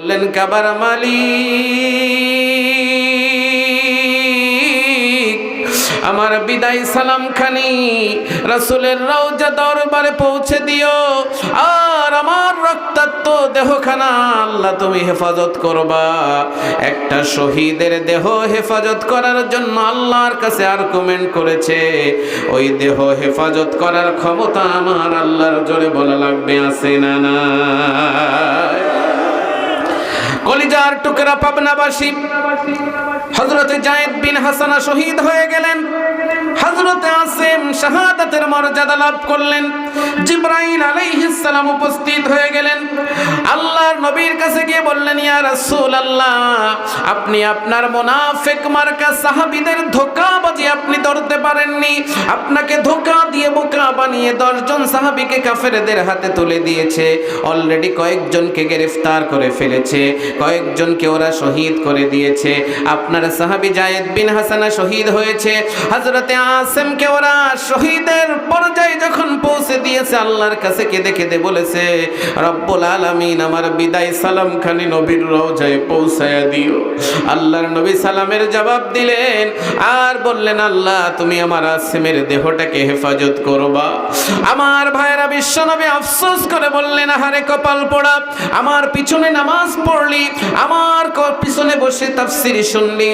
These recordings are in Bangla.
বললেন, কাবার মালিক, আমার বিদায় সালাম খানি। রাসূলের রওজা দরবারে পৌঁছে দিও। আর আমার রক্তাক্ত দেহখানা আল্লাহ তুমি হেফাজত করবা। একটা শহীদের দেহ হেফাজত করার জন্য আল্লাহর কাছে আর কমেন্ট করেছে। ওই দেহ হেফাজত করার ক্ষমতা আমার আল্লাহর জোরে বলা লাগবে, আছে না না কলিজার টুকরা পাবনাবাসী। হজরতে জায়েদ বিন হাসানা শহীদ হয়ে গেলেন। হজরতে আসিম শাহাদাতের মর্যাদা লাভ করলেন। জিব্রাইল উপস্থিত হয়ে গেলেন। আল্লাহর নবীর কাছে গিয়ে বললেন, ইয়া রাসূলুল্লাহ, আপনি আপনার মুনাফিক মার্কা সাহাবীদের আপনি ধরতে পারেননি। আপনাকে ধোঁকা দিয়ে বোকা বানিয়ে সাহাবীকে কাফেরদের হাতে তুলে দিয়েছে। অলরেডি কয়েকজনকে গ্রেফতার করে ফেলেছে, কয়েকজনকে ওরা শহীদ করে দিয়েছে। আপনার সাহাবী জায়েদ বিন হাসানা শহীদ হয়েছে। হযরতে আসিমকে ওরা শহীদের পর্যায়ে যখন পৌঁছে দিয়েছে, আল্লাহর কাছে কেঁদে কেঁদে বলেছে, রব্বুল আলামিন, আমার বিদায় সালাম খানি নবীর রওজায় পৌঁছায়া দিও। আল্লাহর নবী সালামের জবাব দিলেন, আর বললেন, আল্লাহ, তুমি আমার আসিমের দেহটাকে হেফাজত করবা। আমার ভাইয়েরা বিশ্বনবী আফসোস করে বললেন, আহারে কপাল পোড়া, আমার পিছনে নামাজ পড়লি, আমার পিছনে বসে তাফসিরি শুনলি,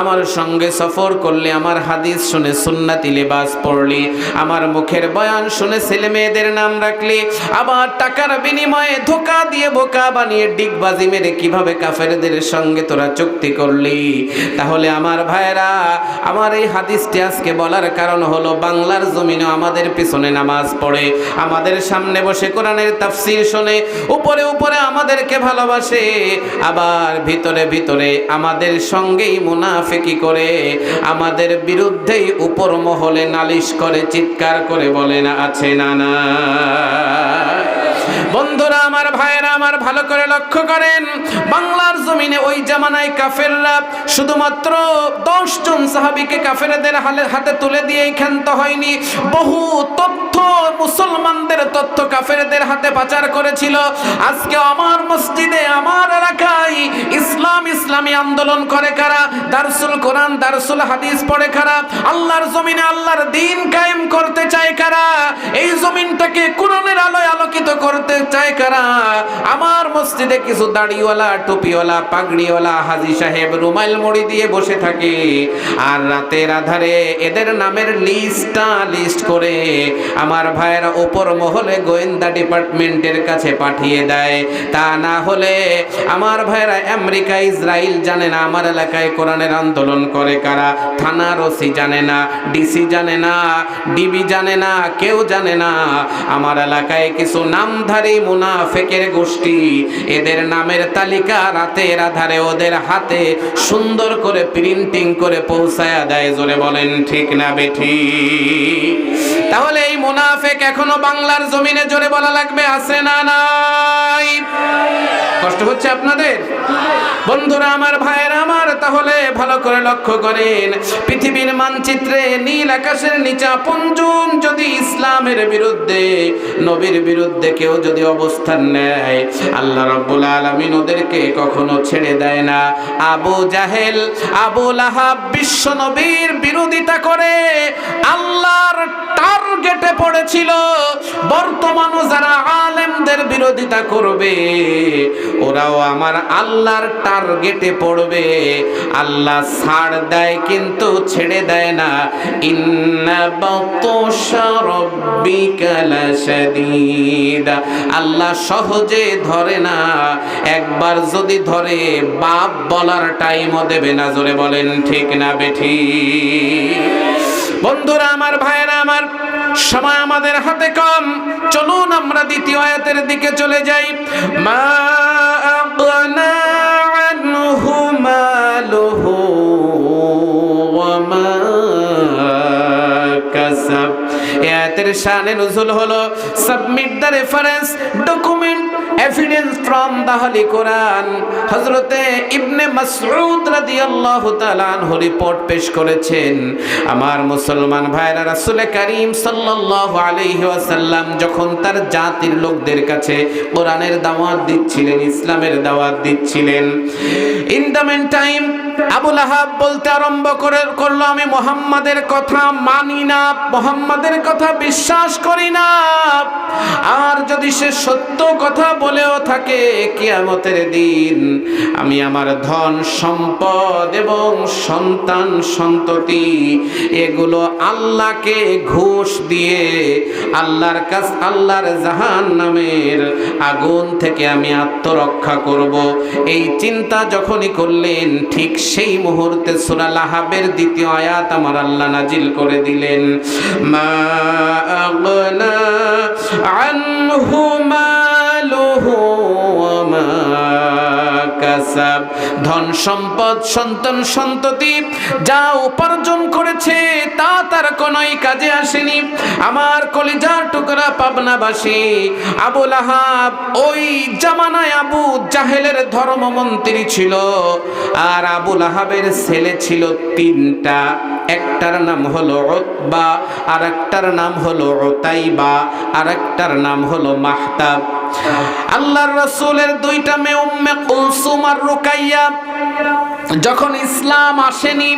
আমার সঙ্গে সফর করলি, আমার হাদিস শুনে সুন্নাতি লেবাস পড়লি, আমার মুখের বয়ান শুনে ছেলে মেয়েদের নাম রাখলি আবার টাকার বিনিময়ে ধোকা দিয়ে বোকা বানিয়ে ডিগবাজি মেরে কীভাবে কাফেরদের সঙ্গে তোরা চুক্তি করলি? তাহলে আমার ভাইরা আমার এই হাদিসটি আজকে বলার কারণ হলো বাংলার জমিনে আমাদের পিছনে নামাজ পড়ে, আমাদের সামনে বসে কোরআনের তাফসির শোনে, উপরে উপরে আমাদেরকে ভালোবাসে, আবার ভিতরে ভিতরে আমাদের সঙ্গেই মুনাফেকি করে, আমাদের বিরুদ্ধেই উপর মহলে নালিশ করে, চিৎকার করে বলে না, আছে না? বন্ধুরা, আমার ভাইয়েরা, আমার ভালো করে লক্ষ্য করেন, বাংলার জমিনে ওই জামানায় কাফেররা শুধুমাত্র দশ জন সাহাবিকে কাফেরদের হালে- হাতে তুলে দিয়েই ক্ষান্ত হয়নি। বহু তথ্য মুসলমানদের তথ্য কাফেরদের হাতে পাচার করেছিল। আজকে আমার মসজিদে, আমার ইসলাম আন্দোলন করে কারা? দারসুল কোরআন, দারসুল হাদিস পড়ে কারা? আল্লাহর জমিনে আল্লাহর দিন কায়েম করতে চায় কারা? এই জমিনটাকে কোরআনের আলোয় আলোকিত করতে চায় কারা? আমার মসজিদে কিছু দাড়িওয়ালা, টুপিওয়ালা, পাগড়িওয়ালা, হাজি সাহেব রুমাইল মুড়ি দিয়ে বসে থাকে। আর রাতের আধারে এদের নামের লিস্টটা লিস্ট করে আমার ভাইয়েরা ওপর মহলে গোয়েন্দা ডিপার্টমেন্টের কাছে পাঠিয়ে দেয়। তা না হলে আমার ভাইয়েরা আমেরিকা ইসরায়েল জানে না, আমার এলাকায় কোরআনের আন্দোলন করে কারা? থানার ওসি জানে না, ডিসি জানে না, ডিবি জানে না, কেউ জানে না। আমার এলাকায় কিছু নামধারী মুনাফেকের গোষ্ঠী, এদের নামের তালিকা রাতের আধারে ওদের হাতে সুন্দর করে প্রিন্টিং করে পৌঁছায়া দেয়, জোরে বলেন ঠিক না বেঠি? তাহলে এই মুনাফেক এখনও বাংলার জমিনে জোরে বলা লাগবে, আছে না নাই কষ্ট হচ্ছে আপনাদের? বন্ধুরা আমার ভাইয়েরা আমার, তাহলে ভালো করে লক্ষ্য করেন। পৃথিবীর মানচিত্রে নীল আকাশের নিচে আপনজন যদি ইসলামের বিরুদ্ধে, নবীর বিরুদ্ধে কেউ যদি অবস্থান নেয়, আল্লাহ রাব্বুল আলামিন ওদেরকে কখনো ছেড়ে দেয় না। আবু জাহেল, আবু লাহাব বিশ্ব নবীর বিরোধিতা করে আল্লাহর টার্গেটে পড়েছিল। বর্তমানও যারা আলেমদের বিরোধিতা করবে, ওরাও আমার আল্লাহর টার্গেটে পড়বে। আল্লাহ ছাড় দেয় কিন্তু ছেড়ে দেয় না। আল্লাহ সহজে ধরে না। একবার যদি ধরে, বাপ বলার টাইমও দেবে না। জোরে বলেন ঠিক না বেঠি। বন্ধুরা, আমার ভাইয়েরা, আমার সময় আমাদের হাতে কম। চলুন আমরা দ্বিতীয় আয়াতের দিকে চলে যাই। মা আগনা আনহু মালুহু মা কাসাব। শানে নুজুল হলো, submit the reference, document evidence from the holy Quran হজরতে ইবনে মাসউদ রাদিয়াল্লাহু তাআলা আনহু রিপোর্ট পেশ করেছেন। আমার মুসলমান ভাইরা, রাসূল করিম সাল্লাল্লাহু আলাইহি ওয়াসাল্লাম যখন তার জাতির লোকদের কাছে কোরআনের দাওয়াত দিচ্ছিলেন, ইসলামের দাওয়াত দিচ্ছিলেন, ইন দ্য মেন টাইম আবুল আহাব বলতে আরম্ভ করে, করল, আমি মোহাম্মদের কথা মানি না, মোহাম্মদের কথা বিশ্বাস করি না। আর যদি সে সত্য কথা বলেও থাকে, কিয়ামতের দিন আমি আমার ধন, সম্পদ এবং সন্তান সন্ততি, এগুলো আল্লাহকে ঘুষ দিয়ে আল্লাহর কাছ, আল্লাহর জাহান নামের আগুন থেকে আমি আত্মরক্ষা করব। এই চিন্তা যখনই করলেন, ঠিক সেই মুহূর্তে সূরা লাহাবের দ্বিতীয় আয়াত আমার আল্লাহ নাজিল করে দিলেন। মা আগনা আনহু কাসাব ধন সম্পদ, সন্তান সন্ততি যা উপার্জন করেছে, তা তার কোনোই কাজে আসেনি। আমার কলিজার টুকরা পাবনাবাসী, আবুল আহাব ওই জামানায় আবু জাহেলের ধর্মমন্ত্রী ছিল, আর আবুল আহাবের ছেলে ছিল তিনটা। একটার নাম হলো ওতবা আর একটার নাম হলো ওতাইবা আর একটার নাম হলো মাহতাব। আল্লাহর রাসূলের দুইটা মেয়ে উম্মে কুলসুম আর রুকাইয়া। যখন ইসলাম আসেনি,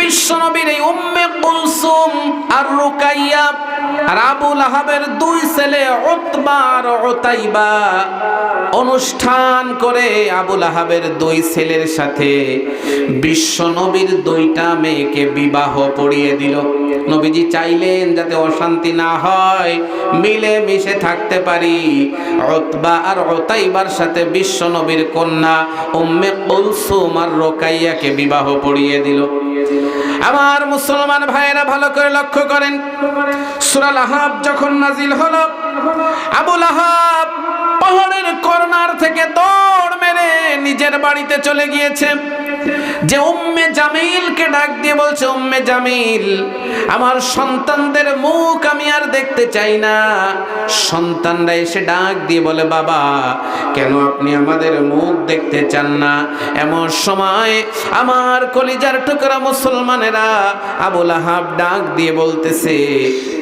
বিশ্বনবীর এই উম্মে কুলসুম আর রুকাইয়া আর আবুল আহাবের দুই ছেলে উতবা আর উতাইবা অনুষ্ঠান করে আবুল আহাবের দুই ছেলের সাথে বিশ্বনবীর দুইটা মেয়েকে বিবাহ পড়িয়ে দিল। নবীজি চাইলেন যাতে অশান্তি না হয়, মিলে মিশে থাকতে পারি। উতবা আর উতাইবার সাথে বিশ্বনবীর কন্যা উম্মে কুলসুম আর রোকাইয়াকে বিবাহ পড়িয়ে দিল। আমার মুসলমান ভাইয়েরা ভালো করে লক্ষ্য করেন। সুরাল আহাব যখন নাজিল হল আবুল আহাব পাহাড়ের কর্নার থেকে দৌড় মেরে নিজের বাড়িতে চলে গিয়েছে। যে উম্মে জামিলকে ডাক দিয়ে বলছে, উম্মে জামিল, আমার সন্তানদের মুখ আমি আর দেখতে চাই না। সন্তানরা এসে ডাক দিয়ে বলে, বাবা, কেন আপনি আমাদের মুখ দেখতে চান না? এমন সময় আমার কলিজার টুকরা মুসলমানেরা আবুল আহাব ডাক দিয়ে বলতেছে,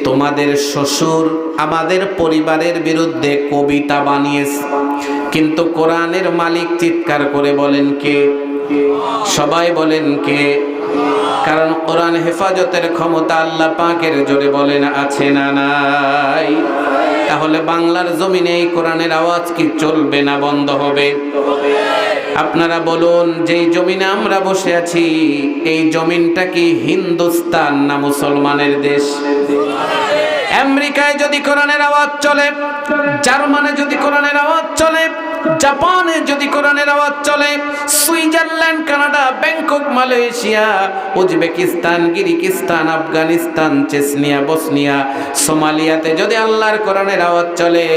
তোমাদের শ্বশুর আমাদের পরিবারের বিরুদ্ধে কবিতা বানিয়েছে। কিন্তু কোরআনের মালিক চিৎকার করে বলেন, কে? সবাই বলেন কে? কারণ কোরআন হেফাজতের ক্ষমতা আল্লাহ পাকের জোরে বলেন, আছে না নাই? তাহলে বাংলার জমিনে এই কোরআনের আওয়াজ কি চলবে না বন্ধ হবে? আপনারা বলুন, যেই জমিনে আমরা বসে আছি, এই জমিনটা কি হিন্দুস্তান না মুসলমানের দেশ? আমেরিকায় যদি কোরআনের আওয়াজ চলে, জার্মানে যদি কোরআনের আওয়াজ চলে জাপানে যদি কোরআনের আওয়াজ চলে, Switzerland, Canada, Bangkok, Malaysia, Uzbekistan, Kyrgyzstan, Afghanistan, Chechnya, Bosnia, সোমালিয়াতে যদি আল্লাহর কোরআনের আওয়াজ চলে,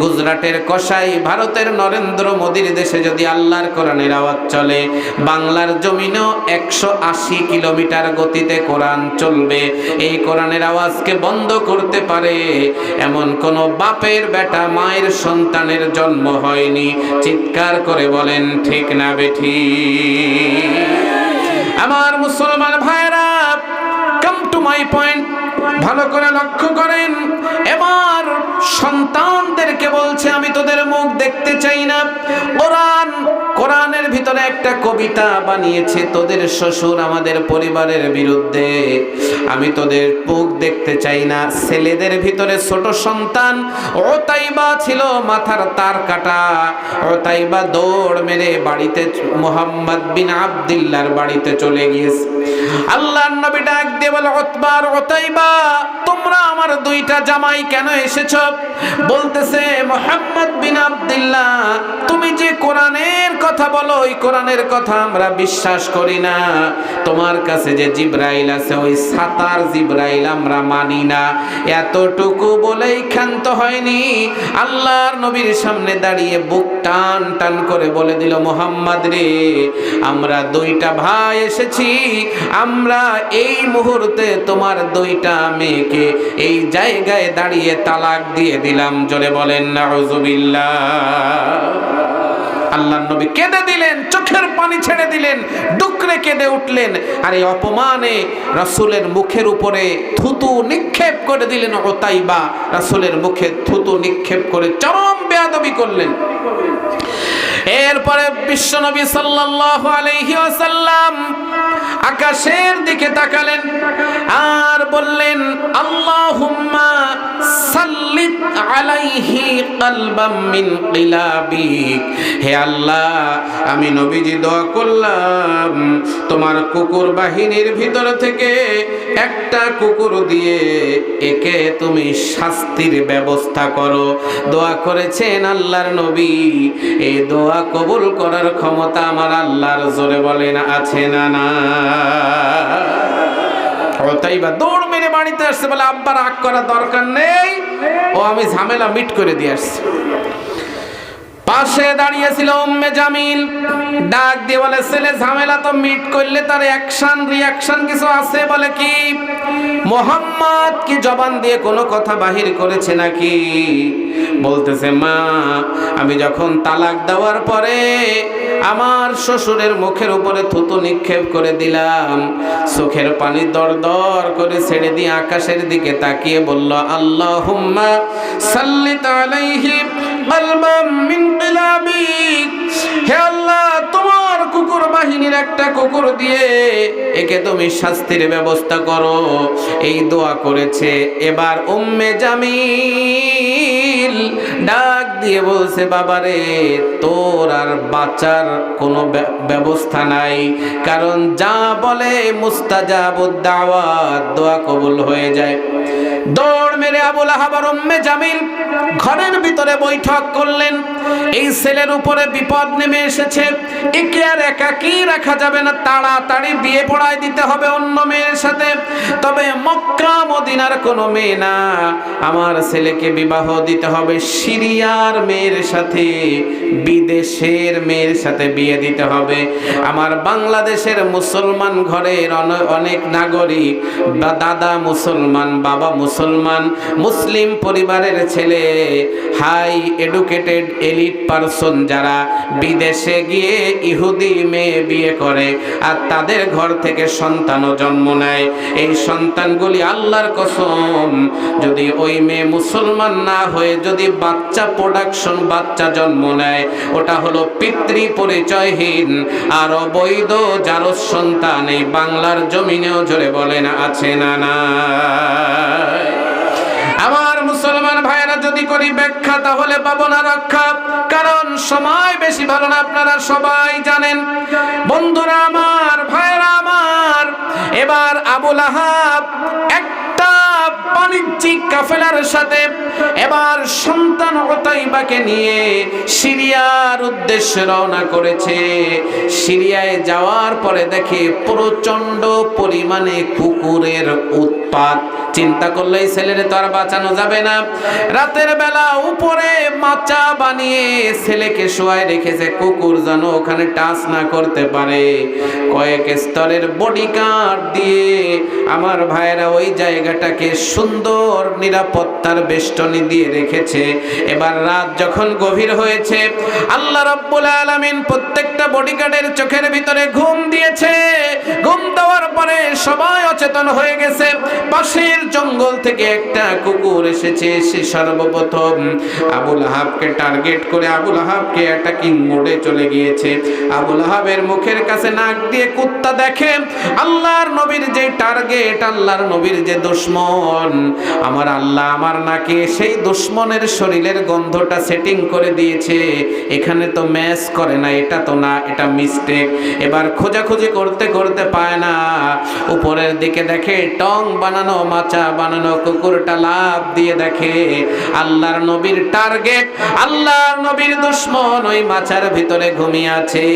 গুজরাটের কসাই, ভারতের নরেন্দ্র মোদীর দেশে যদি আল্লাহর কোরআনের আওয়াজ চলে, বাংলার জমিনেও একশো আশি কিলোমিটার গতিতে কোরআন চলবে। এই কোরআনের আওয়াজকে বন্ধ করতে পারে। এমন কোন বাপের, বেটা, মায়ের, সন্তানের জন্ম হয়নি চিৎকার করে বলেন, ঠিক না বেঠি। আমার মুসলমান ভাইরা কাম টু মাই পয়েন্ট ভালো করে লক্ষ্য করেন। এবার সন্তানদেরকে বলছে, আমি তোদের মুখ দেখতে চাই না। কোরআনের ভিতরে একটা কবিতা বানিয়েছে, তোদের শ্বশুর আমাদের পরিবারের বিরুদ্ধে। আমি তোদের মুখ দেখতে চাই না, ছেলেদের ভিতরে ছোট সন্তান। ও তাইবা ছিল মাথার তার কাটা। ও তাইবা দৌড় মেরে বাড়িতে মোহাম্মদ বিন আবদুল্লাহর বাড়িতে চলে গিয়েছে। আল্লাহর নবী ডাক দিয়ে বলে, ওতবার ওতাইবা, তোমরা আমার দুইটা জামাই কেন এসেছ? বলতেছে, মোহাম্মদ বিন আবদুল্লাহ, তুমি যে কোরআনের কথা বলো, ওই কোরআনের কথা আমরা বিশ্বাস করি না। তোমার কাছে যে জিব্রাইল আছে, ওই সাতার জিব্রাইল আমরা মানি না। এতটুকু বলেই ক্ষান্ত হয়নি। আল্লাহর নবীর সামনে দাঁড়িয়ে বুক টান টান করে বলে দিল, মোহাম্মদ রে, আমরা দুইটা ভাই এসেছি। আমরা এই মুহূর্তে তোমার দুইটা মেয়েকে এই জায়গায় দাঁড়িয়ে তালাক দিয়ে দিলাম। জোরে বলেন, নাউজুবিল্লাহ। আল্লাহ নবী কেঁদে দিলেন, চোখের পানি ছেড়ে দিলেন, ডুকরে কেঁদে উঠলেন। আর এই অপমানে রাসূলের মুখের উপরে থুতু নিক্ষেপ করে দিলেন ওতাইবা রাসূলের মুখে থুতু নিক্ষেপ করে চরম বেয়াদবি করলেন। এরপরে বিশ্বনবী সাল্লাল্লাহু আলাইহি ওয়াসাল্লাম আকাশের দিকে তাকালেন। আর বললেন, আল্লাহুম্মা সাল্লিত আলাইহি কালবাম মিন কিলাবিক। হে আল্লাহ, আমি নবীজি দোয়া করলাম, তোমার কুকুর বাহিনীর ভিতর থেকে একটা কুকুর দিয়ে একে তুমি শাস্তির ব্যবস্থা করো। দোয়া করেছেন আল্লাহর নবী। এই দোয়া কবুল করার ক্ষমতা আমার আল্লাহর জোরে বলেন, আছে না না? তাইবা দৌড় মেরে বাড়িতে আসছে, বলে, আব্বা, রাগ করার দরকার নেই। ও, আমি ঝামেলা মিট করে দিয়ে আসছি। পাশে দাঁড়িয়েছিল উম্মে জামিল। ডাক দিয়ে বলে, ছেলে, ঝামেলা তো মিট করলে তার অ্যাকশন রিয়াকশন কিছু আছে? বলে, কি? মোহাম্মদ কি জবান দিয়ে কোনো কথা বাহির করেছে নাকি? বলতেছে, মা, আমি যখন তালাক দেওয়ার পরে আমার শ্বশুরের মুখের উপরে থুতু নিক্ষেপ করে দিলাম, চোখের পানি দর দর করে ছেড়ে দিয়ে আকাশের দিকে তাকিয়ে বলল আল্লাহ হুম্মা সাল্লিত আলাইহি কলবাম মিন আল্লাহ, তোমার কুকুর বাহিনীর একটা কুকুর দিয়ে একে তুমি শাস্তির ব্যবস্থা করো। এই দোয়া করেছে এবার উম্মে জামিল। الباطل ডাক দিয়ে বলছে, বাবারে, তোর আর বাঁচার কোনো ব্য- ব্যবস্থা নাই। কারণ যা বলে মুস্তাজাবুদ দাওয়াত দোয়া কবুল হয়ে যায়। দৌড় মেরে আবুল আহাবার উম্মে জামিল ঘরের ভিতরে বৈঠক করলেন। এই ছেলের উপরে বিপদ নেমে এসেছে। একে আর একাকি রাখা যাবে না। তাড়াতাড়ি বিয়ে পড়ায় দিতে হবে অন্য মেয়ের সাথে। তবে মক্কা, মদিনার কোনো মেয়ে না। আমার ছেলেকে বিবাহ দিতে হবে। সিরিয়ার মেয়ের সাথে, বিদেশের মেয়ের সাথে বিয়ে দিতে হবে। আমার বাংলাদেশের মুসলমান ঘরের অনেক নাগরিক, বা দাদা মুসলমান, বাবা মুসলমান, মুসলিম পরিবারের ছেলে, হাই এডুকেটেড এলিট পারসন যারা বিদেশে গিয়ে ইহুদি মেয়ে বিয়ে করে, আর তাদের ঘর থেকে সন্তানও জন্ম নেয়। এই সন্তানগুলি আল্লাহর কসম, যদি ওই মেয়ে মুসলমান না হয়ে যদি বাচ্চা প্রোডাকশন বাচ্চা জন্ম নেয়। ওটা হলো পিতৃ পরিচয়হীন আর অবৈধ যার সন্তান এই বাংলার জমিনেও জোরে বলেন আছে না না আমার মুসলমান ভাইয়েরা, যদি করি ব্যাখ্যা, তাহলে পাবো না রক্ষা। কারণ সময় বেশি ভালো না, আপনারা সবাই জানেন। বন্ধুরা আমার, ভাইয়েরা আমার, এবার আবুল আহাব একটা বাণিজ্যিক কাফেলার সাথে। এবার সন্তান ওতাইবাকে নিয়ে সিরিয়ার উদ্দেশ্যে রওনা করেছে। সিরিয়ায় যাওয়ার পরে দেখে প্রচণ্ড পরিমাণে কুকুরের উৎপাত। চিন্তা করলে এই ছেলেরে তো আর বাঁচানো যাবে না। রাতের বেলা উপরে মাচা বানিয়ে ছেলেকে শোয়ায় রেখেছে, কুকুর যেন ওখানে টাচ না করতে পারে। কয়েক স্তরের বডি গার্ড দিয়ে আমার ভাইয়েরা ওই জায়গাটাকে সুন্দর নিরাপত্তার বেষ্টনী দিয়ে রেখেছে। এবার রাত যখন গভীর হয়েছে, আল্লাহ রব্বুল আলামিন প্রত্যেকটা বডি বডিগার্ডের চোখের ভিতরে ঘুম দিয়েছে। ঘুম দেওয়ার পরে সবাই অচেতন হয়ে গেছে। পাশের জঙ্গল থেকে একটা কুকুর এসেছে, সে সর্বপ্রথম আবুল আহাবকে টার্গেট করে আবুল আহাবকে অ্যাটাকিং মোডে চলে গিয়েছে। আবুল আহাবের মুখের কাছে নাক দিয়ে কুত্তা দেখে, আল্লাহর নবীর যে টার্গেট আল্লাহর নবীর যে দুশ্মন, আমার আল্লাহ আমার নাকে সেই দুশ্মনের শরীরের গন্ধটা সেটিং করে দিয়েছে। এখানে তো ম্যাচ করে না, এটা তো না, এটা মিস্টেক এবার খোঁজাখুঁজি করতে করতে পায় না। উপরের দিকে দেখে টং বানানো মাথা বাচ্চা বানানো কুকুরটা লাভ দিয়ে দেখে আল্লাহর নবীর টার্গেট, আল্লাহর নবীর দুশ্মন ওই মাচার ভিতরে ঘুমিয়ে আছে।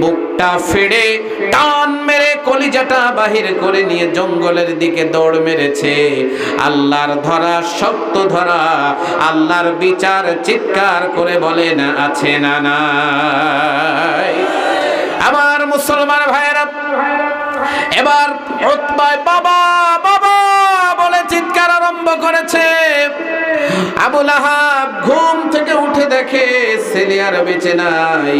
বুকটা ফেড়ে টান মেরে কলিজাটা বাহির করে নিয়ে জঙ্গলের দিকে দৌড় মেরেছে। আল্লাহর ধরা শক্ত ধরা, আল্লাহর বিচার চিৎকার করে বলেন আছে না, নাই। আমার মুসলমান ভাইয়েরা, এবার বাবা বাবা! বলে আরম্ভ করেছে। আবুল আহাব ঘুম থেকে উঠে দেখে ছেলে আর বেঁচে নাই।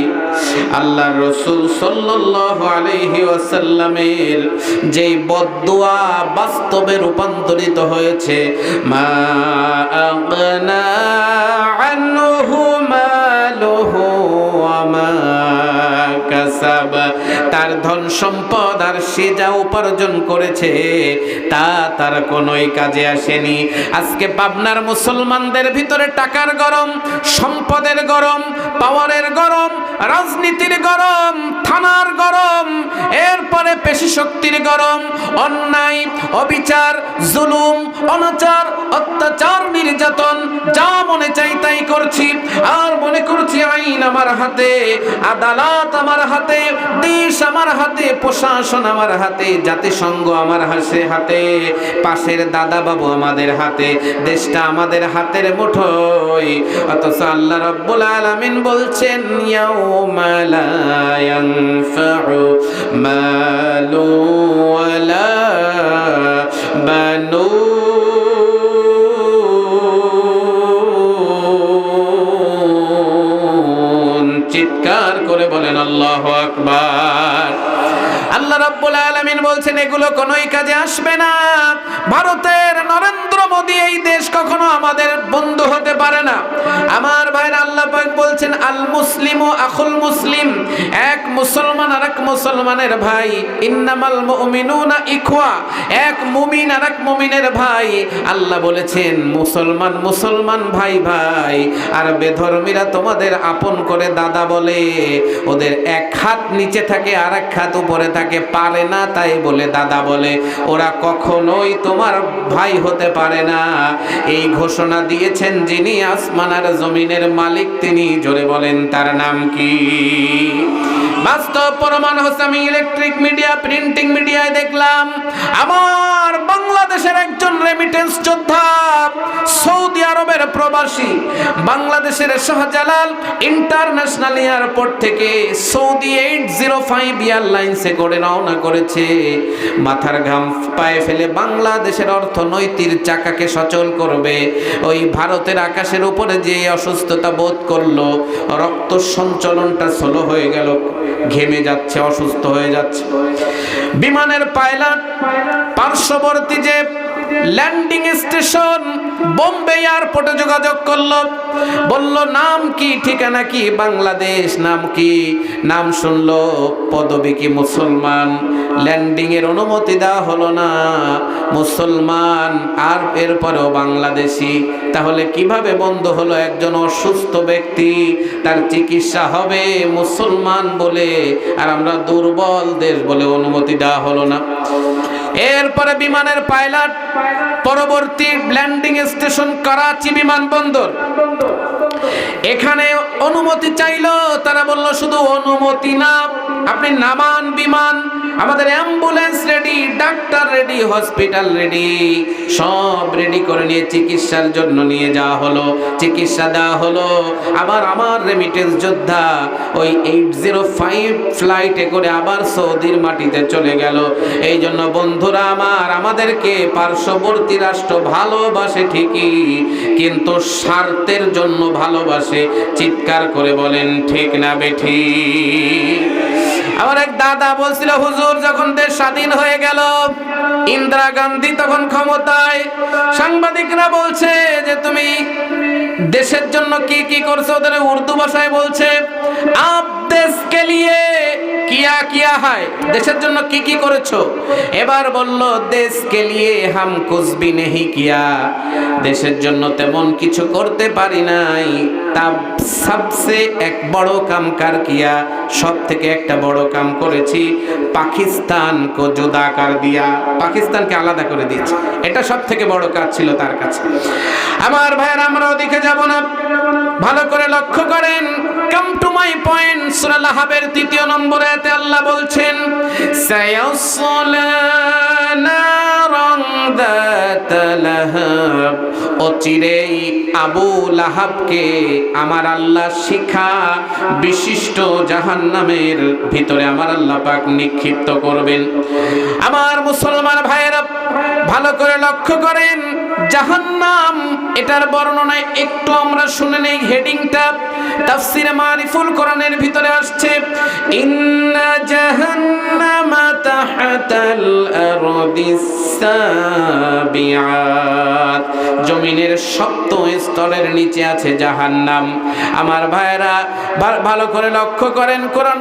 আল্লাহর রসুল সাল্লাল্লাহু আলাইহি ওয়াসাল্লামের যেই বদদুয়া বাস্তবে রূপান্তরিত হয়েছে, মা আগনা আনহু মালুহু ওয়া মা কাসাব। তার ধন সম্পদ আর সে যা উপার্জন করেছে, তা তার কোনোই কাজে আসেনি। আজকে পাবনার মুসলমানদের ভিতরে টাকার গরম, সম্পদের গরম, পাওয়ারের গরম, রাজনীতির গরম, থানার গরম, এরপরে পেশি শক্তির গরম, অন্যায়, অবিচার, জুলুম, অনাচার, অত্যাচার, নির্যাতন, যা মনে চাই তাই করছি। আর মনে করছি আইন আমার হাতে, আদালত আমার হাতে, দেশ আমার হাতে, প্রশাসন আমার হাতে, জাতিসংঘ আমার হাসে হাতে, পাশের দাদা বাবু আমাদের হাতে, দেশটা আমাদের হাতের মুঠোয়। অথচ আল্লাহ রব্বুল আলামিন বলছেন, ইয়াউমা লা ইয়ানফাউ মালু ওয়ালা চিৎকার করে বলেন, আল্লাহ আকবার। রাব্বুল আলামিন বলছেন এগুলো কোনোই কাজে আসবে না। ভারতের নরেন্দ্র মোদী, এই দেশ কখনো আমাদের বন্ধু হতে পারে না। আমার ভাইরা আল্লাহ বলছেন, আল মুসলিমু আখুল মুসলিম। এক মুসলমান আর এক মুসলমানের ভাই। ইন্নামাল মুমিনুনা ইখওয়া। এক মুমিন আর এক মুমিনের ভাই। আল্লাহ বলেছেন, মুসলমান মুসলমান ভাই ভাই। আর বেধর্মীরা তোমাদের আপন করে দাদা বলে। ওদের এক হাত নিচে থাকে আর এক হাত উপরে থাকে। পারে না তাই বলে দাদা বলে। ওরা কখনোই তোমার ভাই হতে পারে না। এই ঘোষণা দিয়েছেন যিনি আসমান আর জমিনের মালিক, তিনি জোরে বলেন, তার নাম কি? বাস্তব প্রমাণ হচ্ছে, আমি ইলেকট্রিক মিডিয়া প্রিন্টিং মিডিয়ায় দেখলাম, আমার বাংলাদেশের একজন রেমিটেন্স যোদ্ধা প্রবাসী বাংলাদেশের শাহজালাল ইন্টারন্যাশনাল এয়ারপোর্ট থেকে সৌদি এইট জিরো ফাইভ এয়ারলাইন্সে করে রওনা করেছে। মাথার ঘাম পায়ে ফেলে বাংলাদেশের অর্থনৈতিক চাকাকে সচল করবে। ওই ভারতের আকাশের উপরে যে অসুস্থতা বোধ করল, রক্ত সঞ্চালনটা স্লো হয়ে গেল, ঘেমে যাচ্ছে, অসুস্থ হয়ে যাচ্ছে। বিমানের পাইলট, পার্শ্ববর্তী যে ল্যান্ডিং স্টেশন বোম্বে এয়ারপোর্টে যোগাযোগ করল। বলল, নাম কি? ঠিকানা কি? বাংলাদেশ, নাম কি? নাম শুনলো, পদবী কি মুসলমান? ল্যান্ডিং এর অনুমতি দেওয়া হলো না। মুসলমান, আর এরপরেও বাংলাদেশি। তাহলে কীভাবে বন্ধ হলো একজন অসুস্থ ব্যক্তি? তার চিকিৎসা হবে মুসলমান বলে, আর আমরা দুর্বল দেশ বলে অনুমতি দেওয়া হলো না। এরপরে বিমানের পাইলট, পরবর্তী ল্যান্ডিং স্টেশন করাচি বিমানবন্দর। এখানে অনুমতি চাইলো, তারা বলল, শুধু অনুমতি না, আপনি নামান বিমান, আমাদের ambulance ready, doctor ready, hospital ready, সব রেডি করে নিয়ে চিকিৎসার জন্য নিয়ে যাওয়া হলো, চিকিৎসা দেওয়া হলো। আবার আমার রেমিটেন্স যোদ্ধা ওই এইট জিরো ফাইভ ফ্লাইটে করে আবার সৌদির মাটিতে চলে গেল। এই জন্য বন্ধুরা আমার, আমাদেরকে পার্শ্ববর্তী রাষ্ট্র ভালোবাসে ঠিকই, কিন্তু স্বার্থের জন্য ভালোবাসে চিৎকার করে বলেন, ঠিক না বেঠি? আমার এক দাদা বলছিল, হুজুর, যখন দেশ স্বাধীন হয়ে গেল, ইন্দিরা গান্ধী তখন ক্ষমতায়। সাংবাদিকরা বলছে যে, তুমি দেশের জন্য কি কি করছ? ওদের উর্দু ভাষায় বলছে, আপ দেশ কে লিয়ে কিয়া কিয়া হয়? দেশের জন্য কি কি করেছ? এবার বলল দেশ কে লিয়ে হাম ভি নেহি কিয়া। দেশের জন্য তেমন কিছু করতে পারি নাই। তা সবসে এক বড় কাম কার কিয়া? সব থেকে একটা বড় কাম করেছি পাকিস্তান কো জুদা কার দিয়া। পাকিস্তানকে আলাদা করে দিয়েছি। এটা সব থেকে বড় কাজ ছিল তার কাছে। আমার ভাইয়ের, আমরা ওদিকে যাব না। ভালো করে লক্ষ্য করেন। কাম টু মাই পয়েন্ট সূরা লাহাবের তৃতীয় নম্বরে আল্লাহ বলছেন, সায়াসলা ذات লাহাব অচিরেই আবু লাহাবকে আমার আল্লাহ শিখা বিশিষ্ট জাহান্নামের ভিতরে আমার আল্লাহ পাক নিক্ষিপ্ত করবেন আমার মুসলমান ভাইয়েরা ভালো করে লক্ষ্য করেন জাহান্নাম এটার বর্ণনায় একটু আমরা শুনে নেই হেডিংটা তাফসিরে মারিফুল কোরআনের ভিতরে আসছে ইন্না জাহান্নামা তাহতাল আরদিস সাবিআত জমিনের সপ্ত স্তরের নিচে আছে জাহান্নাম। আমার ভাইরা ভালো করে লক্ষ্য করেন কোরআন